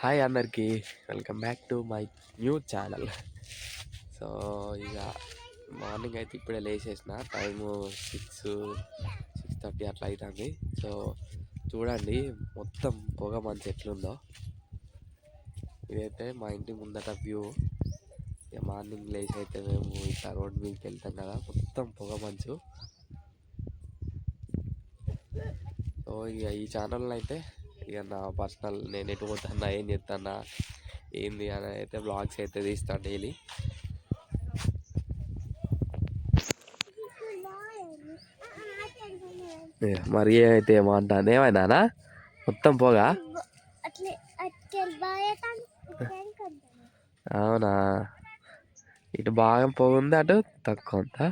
Hi అందరికి. Welcome back to my new channel. So ఇక morning అయితే ఇప్పుడే లేచేసిన. టైము సిక్స్ సిక్స్ థర్టీ అట్లా అవుతుంది సో చూడండి మొత్తం పొగ మంచి ఎట్లుందో. ఇదైతే మా ఇంటి ముందట వ్యూ. ఇక మార్నింగ్ లేచి అయితే మేము ఇట్లా రోడ్ మీదకి వెళ్తాం కదా మొత్తం పొగ మంచు. సో ఇక ఈ ఛానల్ని అయితే ఇక నా పర్సనల్ నేను ఎటు పోతున్నా ఏం చేస్తున్నా ఏంది అని అయితే బ్లాగ్స్ అయితే తీస్తాను డైలీ మరి అయితే ఏమంటాను ఏమైనా మొత్తం పోగా? అవునా? ఇటు బాగా పోగుంది అటు తక్కువ ఉందా?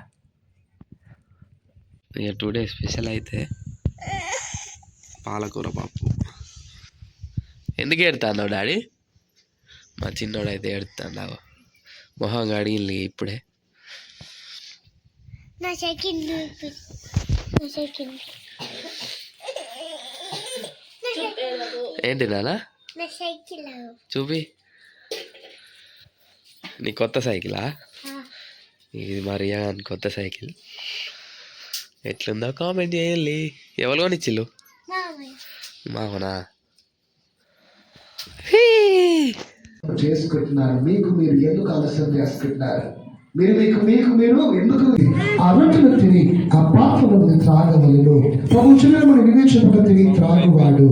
ఇక టుడే స్పెషల్ అయితే పాలకూర పప్పు. ఎందుకు ఎడతాన్నావు డాడీ? మా చిన్నోడు అయితే ఎడుతున్నావు మొహం అడిగింది ఇప్పుడే. నా నా ఏంటి నాన్న? నా సైకిల్ చూపి. నీ కొత్త సైకిలా? ఇది మరియా అని కొత్త సైకిల్. ఎట్లుందో కామెంట్ చేయాలి ఎవరు కొనిచ్చిల్లు మామనా చేసుకుంటున్నారు. మీకు మీరు ఎందుకు ఆలస్యం చేసుకుంటున్నారు? మీరు మీకు మీకు మీరు ఎందుకు ఆ రొట్టెను తిని ఆ పాత్రను త్రాగవలను. ప్రభు వివేచనగా తిని త్రాగువాడు.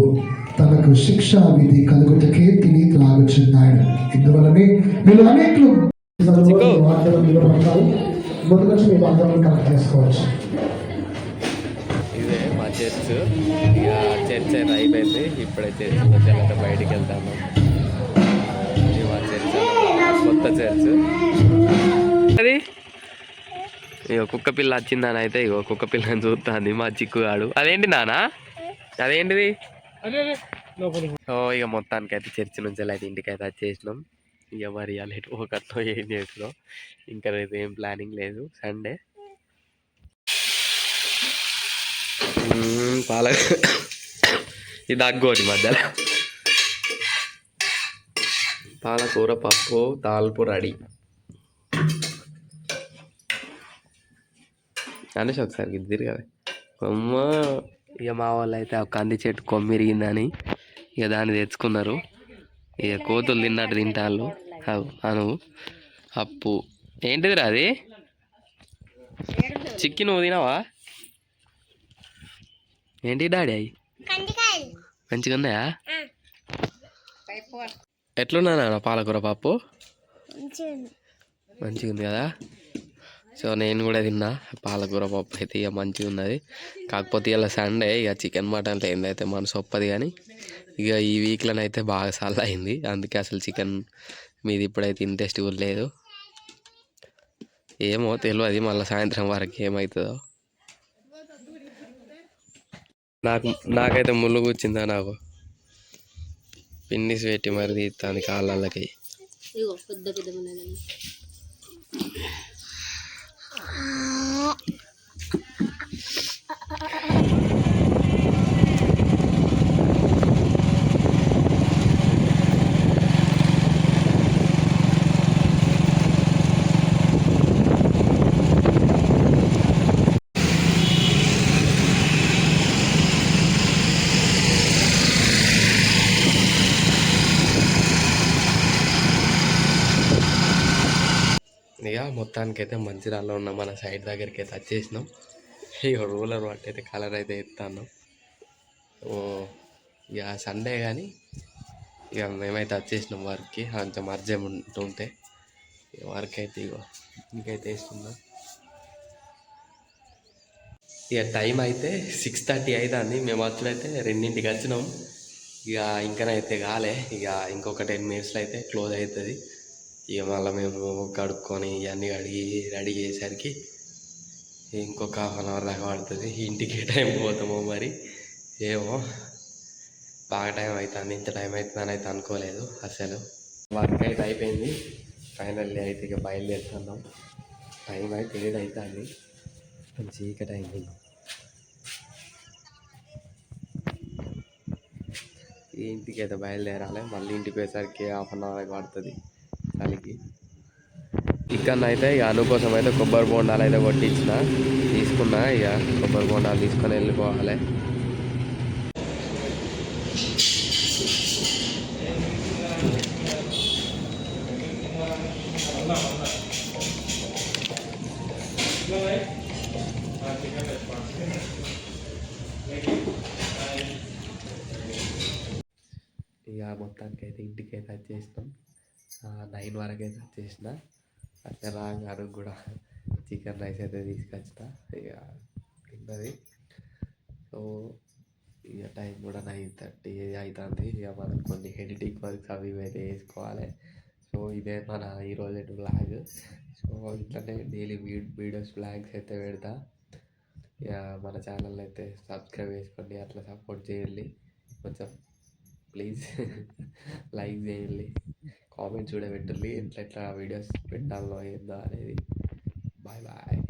తనకు శిక్షా విధి కలుగుటకే తిని త్రాగుచున్నాడు. ఇందువలనే మీరు అనేకలు నిలబడతారు. ముందుగా మీరు అందరం కలెక్ట్ చేసుకోవచ్చు. చర్చ్. ఇక చర్చ్ అయితే అయిపోయింది ఇప్పుడే చర్చ్ అయితే బయటికి వెళ్తాను ఇది మా చర్చ్. కొత్త చర్చ్. అది? ఇగో కుక్క పిల్ల వచ్చిందని అయితే ఇగో కుక్క పిల్లని చూస్తుంది మా చిక్కుగాడు. అదేంటి నానా? అదేంటిది? ఓ ఇక మొత్తానికి అయితే చర్చి నుంచి అయితే ఇంటికి అయితే వచ్చేసినాం. ఇక మరి అలా ఒకట్లో ఏం చేసినాం. ఇంకా రేపు ఏం ప్లానింగ్ లేదు. సండే మ్మ్, పాల ఇది దగ్గోటి మధ్యలో పాలకూర పప్పు తాల్పు రెడీ అనేసి ఒకసారి ఇది తిరగదు కొమ్మ ఇక మా వాళ్ళు అయితే ఆ కంది చెట్టు కొమ్మిరిగిందని ఇక దాన్ని తెచ్చుకున్నారు. ఇక కోతులు తిన్నట్టు తింటాళ్ళు. అను అప్పు. ఏంటిదిరా అది? చికెన్ నువ్వు తినవా? ఏంటి డాడీ? కందికాయలు. మంచిగా ఉన్నాయా ఎట్లున్నా నాన్న పాలకూర పప్పు? మంచిగా ఉంది కదా? సో నేను కూడా తిన్నా పాలకూర పప్పు అయితే ఇక మంచిగా ఉన్నది కాకపోతే ఇలా సండే ఇక చికెన్ మటన్ ఏందైతే మనసు ఒప్పది కానీ ఇక ఈ వీక్లో అయితే బాగా సార్లు అయింది. అందుకే అసలు చికెన్ మీది ఇప్పుడైతే ఇంట్రెస్ట్ కూడా లేదు. ఏమో తెలియదు మళ్ళీ సాయంత్రం వరకు ఏమవుతుందో. నాకు నాకైతే ముళ్ళు కూర్చిందా నాకు? పిన్నిస్ పెట్టి మరి తీస్తాను కాళ్ళకి ఇక మొత్తానికైతే మంచిర్యాలలో ఉన్న మన సైడ్ దగ్గరికి అయితే వచ్చేసినాం. ఇక రూలర్ పట్టి అయితే కలర్ అయితే ఎత్తాను ఓ ఇక సండే కానీ ఇక మేమైతే వచ్చేసినాం వర్క్కి కొంచెం అర్జెంట్ ఉంటుంటే ఇక వర్క్ అయితే ఇగో ఇంకైతే వేస్తున్నాం ఇక టైం అయితే సిక్స్ థర్టీ అవుతుంది మేము వచ్చుడైతే రెండింటికి వచ్చినాం. ఇక ఇంకనైతే కాలే. ఇక ఇంకొక టెన్ మినిట్స్లో అయితే క్లోజ్ అవుతుంది. ఇక మళ్ళీ మేము కడుక్కొని ఇవన్నీ కడిగి రెడీ చేసేసరికి ఇంకొక హాఫ్ అన్ అవర్ దాకా పడుతుంది. ఇంటికి టైం పోతామో మరి ఏమో. బాగా టైం అవుతుంది ఇంత టైం అవుతుందని అయితే అనుకోలేదు అసలు. వర్క్ అయితే అయిపోయింది. ఫైనల్లీ అయితే ఇక బయలుదేరుతున్నాం. టైం అయితే ఏడు అవుతుంది చీకటి అయింది. ఈ ఇంటికి అయితే బయలుదేరాలి. మళ్ళీ ఇంటికి పోయేసరికి హాఫ్ అన్ అవర్ పడుతుంది. చలికి ఇక్కడ అయితే ఇక అను కోసం అయితే కొబ్బరి బోండాలు అయితే కొట్టించిన. తీసుకున్నా ఇక కొబ్బరి బోండాలు తీసుకొని వెళ్ళిపోవాలి. ఇక మొత్తానికి అయితే ఇంటికి అయితే వచ్చేస్తాం నైన్ వరకు అయితే వచ్చేసిన అట్లా రాగాను కూడా చికెన్ రైస్ అయితే తీసుకొచ్చిన. ఇక తిన్నది. సో ఇక టైం కూడా నైన్ థర్టీ అవుతుంది ఇక మనం కొన్ని ఎడిటింగ్ వర్క్స్ అవి అయితే వేసుకోవాలి సో ఇదే మన ఈరోజు బ్లాగ్. సో ఇట్లనే డైలీ వీడియోస్ బ్లాగ్స్ అయితే పెడతా. ఇక మన ఛానల్ అయితే సబ్స్క్రైబ్ చేసుకోండి. అట్లా సపోర్ట్ చేయండి. కొంచెం ప్లీజ్. లైక్ చేయండి. కామెంట్స్ కూడా పెట్టండి. ఎట్లా ఎట్లా వీడియోస్ పెట్టాలో ఏందో అనేది. Bye bye